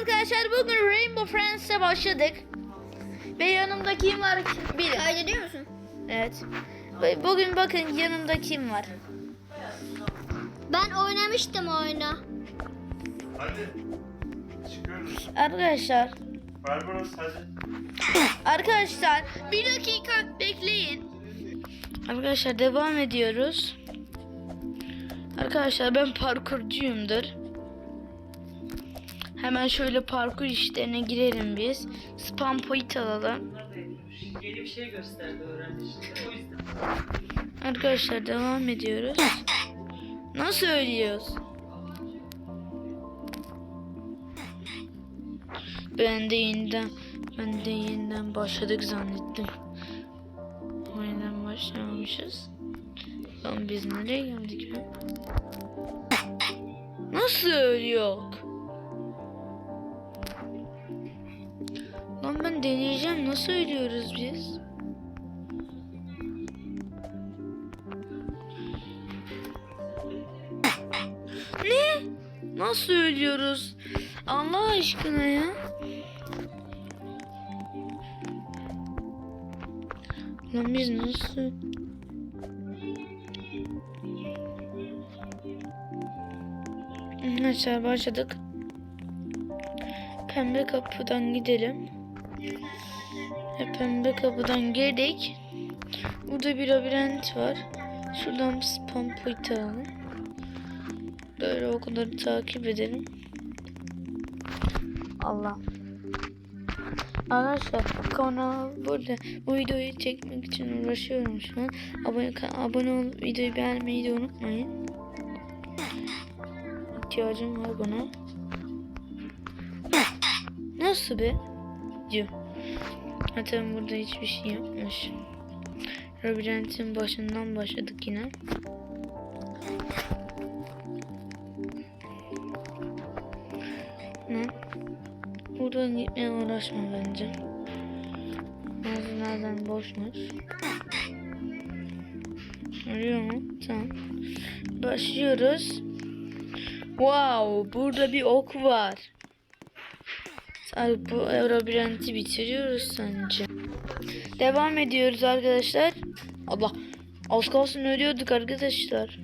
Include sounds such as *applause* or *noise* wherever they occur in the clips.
arkadaşlar bugün Rainbow Friends'e başladık. Ve yanımda kim var? Biri. Kaydediyor musun? Evet. Ve Bugün bakın yanımda kim var? Ben oynamıştım oyunu. Hadi. Çıkıyoruz. Arkadaşlar. Barbaros hadi. *coughs* Arkadaşlar bir dakika bekleyin. Arkadaşlar devam ediyoruz. Arkadaşlar ben parkurcuyumdur. Hemen şöyle parkur işlerine girelim biz. Spam point alalım. Yeni bir şey gösterdi öğrenci işte o yüzden. Arkadaşlar devam ediyoruz. Nasıl ölüyoruz? Ben de yeniden ben de yeniden başladık zannettim. Yeniden başlamamışız. Lan biz nereye geldik? Nasıl ölüyor? Ben deneyeceğim nasıl ölüyoruz biz? *laughs* Ne? Nasıl ölüyoruz? Allah aşkına ya. Lan biz nasıl? Arkadaşlar başladık. Pembe kapıdan gidelim. Ve pembe kapıdan girdik. Burada bir labirent var. Şuradan spam point alalım. Böyle okulları takip edelim. Allah. Arkadaşlar kanal burada. Bu videoyu çekmek için uğraşıyorum şu an. Abone, abone olup videoyu beğenmeyi de unutmayın. İhtiyacım var buna. Nasıl be? Diyor. Zaten burada hiçbir şey yapmış. Labirentin başından başladık yine. Hı? Buradan gitmeye uğraşma bence. Ağzı nereden boşmuş. Arıyor mu? Tamam. Başlıyoruz. Wow, burada bir ok var. Abi bu labirenti bitiriyoruz sence. Devam ediyoruz arkadaşlar. Allah. Az kalsın ölüyorduk arkadaşlar.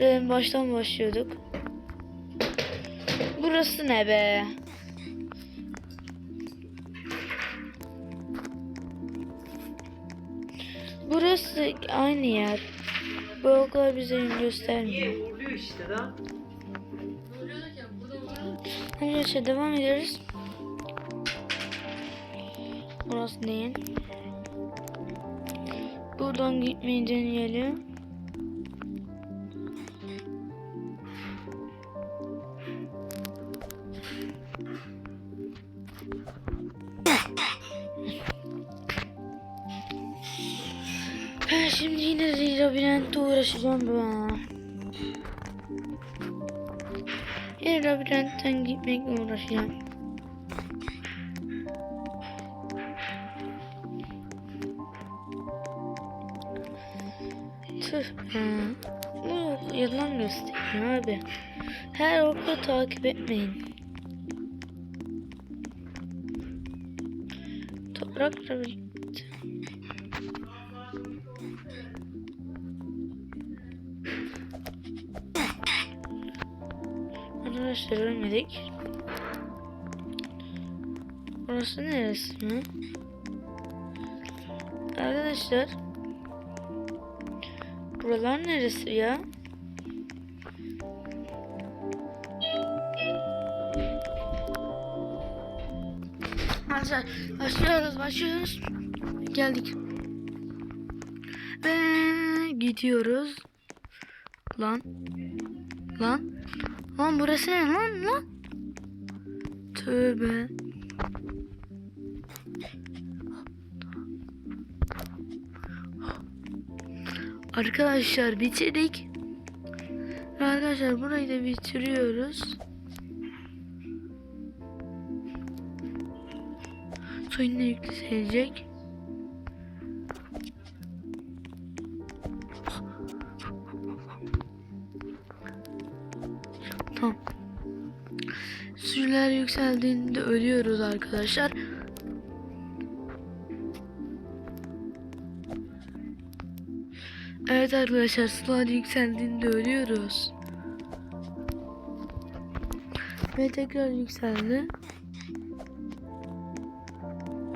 En baştan başlıyorduk. Burası ne be? Burası aynı yer. Bu oklar bize yön göstermiyor. Niye işte da? Arkadaşlar devam ediyoruz. Burası değil. Buradan gitmeyi deneyelim. Şimdi yine labirentte uğraşacağım ben. Yine labirentten gitmekle uğraşacağım. Bu yalan gösteriyor abi. Her okulu takip etmeyin. Toprakla birlikte. Arkadaşlar ölmedik. Burası neresi mi? Arkadaşlar. Buralar neresi ya? Arkadaşlar başlıyoruz başlıyoruz. Geldik. Ve gidiyoruz. Lan. Lan. Lan burası ne lan lan? Tövbe. Arkadaşlar bitirdik. Arkadaşlar burayı da bitiriyoruz. Suyun da yükselecek. Tamam. Süreler yükseldiğinde ölüyoruz arkadaşlar. Evet arkadaşlar sular yükseldiğinde ölüyoruz. Ve tekrar yükseldi.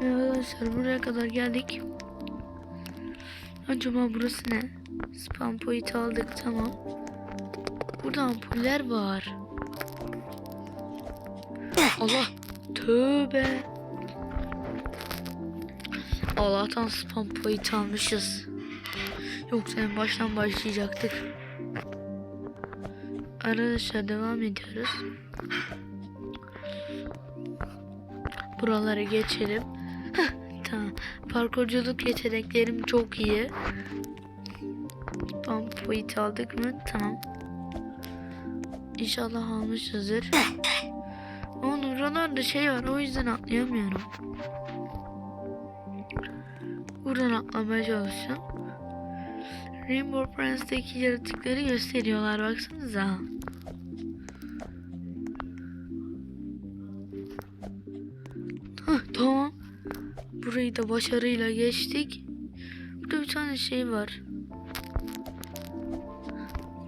Ve arkadaşlar buraya kadar geldik. Acaba burası ne? Spam point aldık tamam. Burada ampuller var. Allah tövbe. Allah'tan spam point almışız. Yoksa en baştan başlayacaktık. Arkadaşlar devam ediyoruz. Buralara geçelim. *laughs* Tamam. Parkurculuk yeteneklerim çok iyi. Spam point aldık mı? Tamam. İnşallah almışızdır. *laughs* Oğlum buralarda şey var o yüzden atlayamıyorum. Buradan atlamaya çalışacağım. Rainbow Friends'teki yaratıkları gösteriyorlar baksanıza. Hah tamam. Burayı da başarıyla geçtik. Burada bir tane şey var.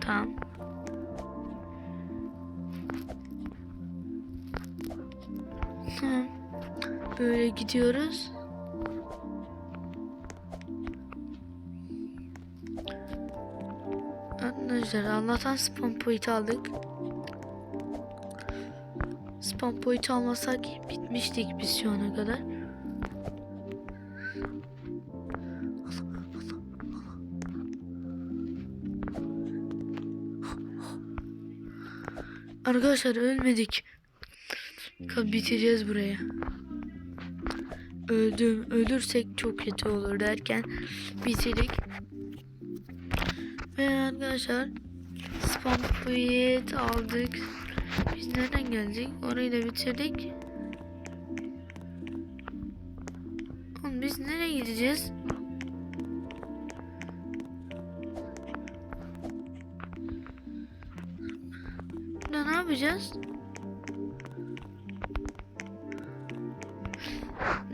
Tamam. Tamam. Böyle gidiyoruz. Arkadaşlar Allah'tan spam point aldık. Spam point almasak bitmiştik biz şu ana kadar. Arkadaşlar ölmedik. Bitireceğiz buraya. Öldüm. Ölürsek çok kötü olur derken bitirdik. Arkadaşlar spam point aldık. Biz nereden geldik? Orayı da bitirdik. Oğlum biz nereye gideceğiz? Burada ne yapacağız?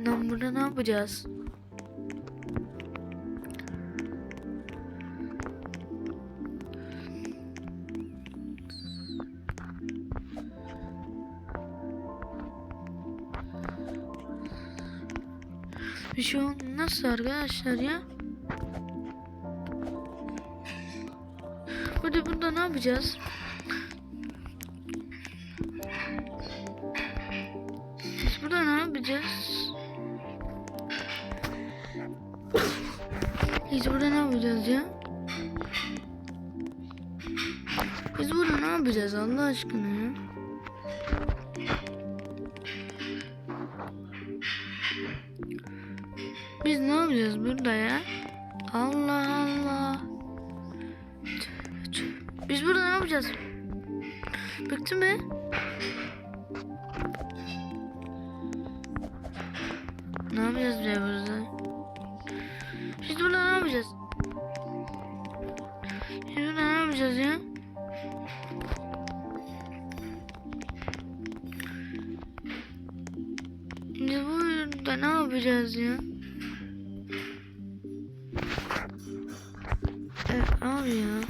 Lan burada ne yapacağız? Şey oldu. Nasıl arkadaşlar ya? Burada burada ne yapacağız? Biz burada ne yapacağız? Biz burada ne yapacağız ya? Biz burada ne yapacağız Allah aşkına ya? Ne yapacağız burada ya? Allah Allah. Biz burada ne yapacağız? Bıktım be. Ne yapacağız biz burada? Ya.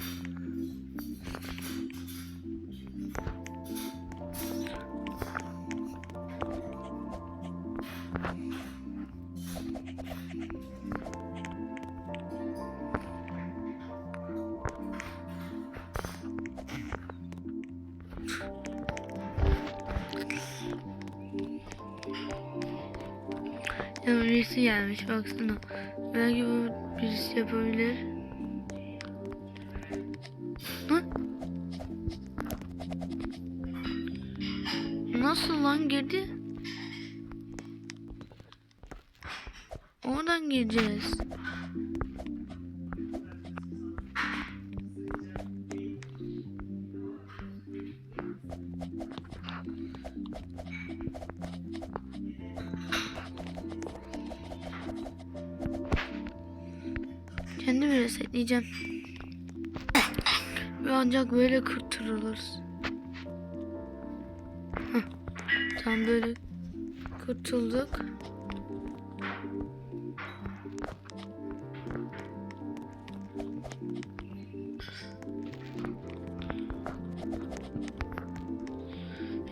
Birisi gelmiş baksana. Belki bu birisi yapabilir. Nasıl lan girdi? Oradan gireceğiz. Kendimi resetleyeceğim. Ve ancak böyle kurtuluruz. Tam böyle kurtulduk.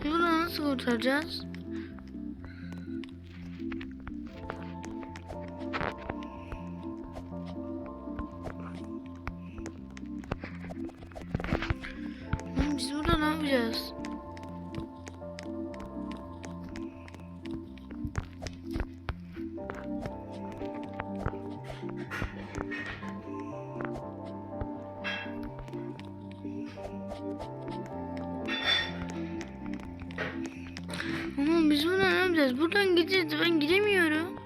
Bunu nasıl kurtaracağız? Oğlum biz burada ne yapacağız? Buradan gideceğiz. Ben gidemiyorum.